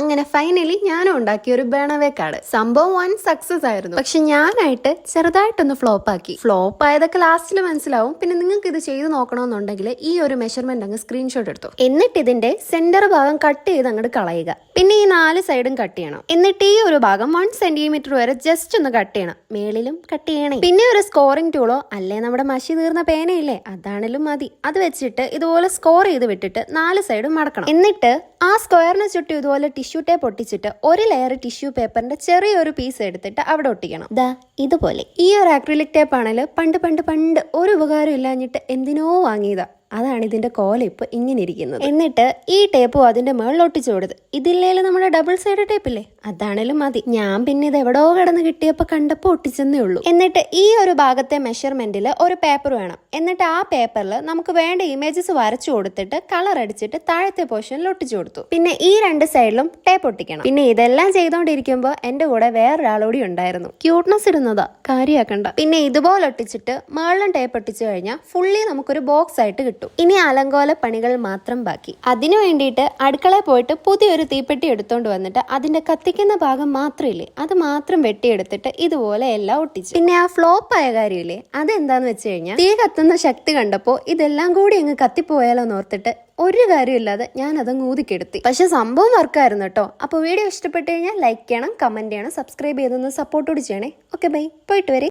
അങ്ങനെ ഫൈനലി ഞാനും ഉണ്ടാക്കിയ ഒരു ബേണവേ കാർഡ് സംഭവം വൺ സക്സസ് ആയിരുന്നു. പക്ഷെ ഞാനായിട്ട് ചെറുതായിട്ടൊന്ന് ഫ്ലോപ്പ് ആക്കി. ഫ്ലോപ്പ് ആയതൊക്കെ ലാസ്റ്റിൽ മനസ്സിലാവും. പിന്നെ നിങ്ങൾക്ക് ഇത് ചെയ്തു നോക്കണമെന്നുണ്ടെങ്കിൽ ഈ ഒരു മെഷർമെന്റ് അങ്ങ് സ്ക്രീൻഷോട്ട് എടുത്തു. എന്നിട്ട് ഇതിന്റെ സെന്റർ ഭാഗം കട്ട് ചെയ്ത് അങ്ങോട്ട് കളയുക. പിന്നെ ഈ നാല് സൈഡും കട്ട് ചെയ്യണം. എന്നിട്ട് ഈ ഒരു ഭാഗം വൺ സെന്റിമീറ്റർ വരെ ജസ്റ്റ് ഒന്ന് കട്ട് ചെയ്യണം. മേളിലും കട്ട് ചെയ്യണേ. പിന്നെ ഒരു സ്കോറിംഗ് ടൂളോ അല്ലേ നമ്മുടെ മഷി തീർന്ന പേനയില്ലേ അതാണെങ്കിലും മതി. അത് വെച്ചിട്ട് ഇതുപോലെ സ്കോർ ചെയ്ത് വിട്ടിട്ട് നാല് സൈഡും മടക്കണം. എന്നിട്ട് ആ സ്ക്വയറിന് ചുറ്റും ഇതുപോലെ ടിഷ്യൂ ടേപ്പ് ഒട്ടിച്ചിട്ട് ഒരു ലെയർ ടിഷ്യൂ പേപ്പറിന്റെ ചെറിയൊരു പീസ് എടുത്തിട്ട് അവിടെ ഒട്ടിക്കണം. ദാ ഇതുപോലെ. ഈ ഒരു ആക്രിലിക് ടേപ്പ് ആണെങ്കിൽ പണ്ട് പണ്ട് പണ്ട് ഒരു ഉപകാരം ഇല്ലാഞ്ഞിട്ട് എന്തിനോ വാങ്ങിയതാ. അതാണ് ഇതിന്റെ കോല ഇപ്പൊ ഇങ്ങനെ ഇരിക്കുന്നത് എന്നിട്ട് ഈ ടേപ്പും അതിന്റെ മുകളിൽ ഒട്ടിച്ചു കൊടുത്ത് ഇതില്ലേലും നമ്മുടെ ഡബിൾ സൈഡ് ടേപ്പില്ലേ അതാണേലും മതി. ഞാൻ പിന്നെ ഇത് എവിടോ കിടന്ന് കിട്ടിയപ്പോ കണ്ടപ്പോ ഒട്ടിച്ചെന്നേ ഉള്ളൂ. എന്നിട്ട് ഈ ഒരു ഭാഗത്തെ മെഷർമെന്റിൽ ഒരു പേപ്പർ വേണം. എന്നിട്ട് ആ പേപ്പറിൽ നമുക്ക് വേണ്ട ഇമേജസ് വരച്ചു കൊടുത്തിട്ട് കളർ അടിച്ചിട്ട് താഴത്തെ പോർഷനിൽ ഒട്ടിച്ചു കൊടുത്തു. പിന്നെ ഈ രണ്ട് സൈഡിലും ടേപ്പ് ഒട്ടിക്കണം. പിന്നെ ഇതെല്ലാം ചെയ്തുകൊണ്ടിരിക്കുമ്പോൾ എന്റെ കൂടെ വേറൊരാളൂടി ഉണ്ടായിരുന്നു. ക്യൂട്ട്നെസ് ഇടുന്നതാ. കാര്യമാക്കണ്ട പിന്നെ ഇതുപോലെ ഒട്ടിച്ചിട്ട് മേളിലും ടേപ്പ് ഒട്ടിച്ചു കഴിഞ്ഞാൽ ഫുള്ളി നമുക്കൊരു ബോക്സ് ആയിട്ട് കിട്ടും. ഇനി അലങ്കോല പണികൾ മാത്രം ബാക്കി. അതിനു വേണ്ടിയിട്ട് അടുക്കള പോയിട്ട് പുതിയൊരു തീപ്പെട്ടി എടുത്തോണ്ട് വന്നിട്ട് അതിന്റെ കത്തിക്കുന്ന ഭാഗം മാത്രമില്ലേ? അത് മാത്രം വെട്ടിയെടുത്തിട്ട് ഇതുപോലെ എല്ലാം ഒട്ടിച്ചു. പിന്നെ ആ ഫ്ലോപ്പ് ആയ കാര്യമില്ലേ? അതെന്താന്ന് വെച്ച് കഴിഞ്ഞാൽ തീ കത്തുന്ന ശക്തി കണ്ടപ്പോൾ ഇതെല്ലാം കൂടി അങ്ങ് കത്തിപ്പോയാലോ ഓർത്തിട്ട് ഒരു കാര്യമില്ലാതെ ഞാൻ അത് ഊതിക്കെടുത്തി. പക്ഷെ സംഭവം വർക്കായിരുന്നു കേട്ടോ. അപ്പോൾ വീഡിയോ ഇഷ്ടപ്പെട്ട് കഴിഞ്ഞാൽ ലൈക്ക് ചെയ്യണം കമന്റ് ചെയ്യണം സബ്സ്ക്രൈബ് ചെയ്തൊന്ന് സപ്പോർട്ടോട് ചെയ്യണേ. ഓക്കെ ബൈ പോയിട്ട് വരെ.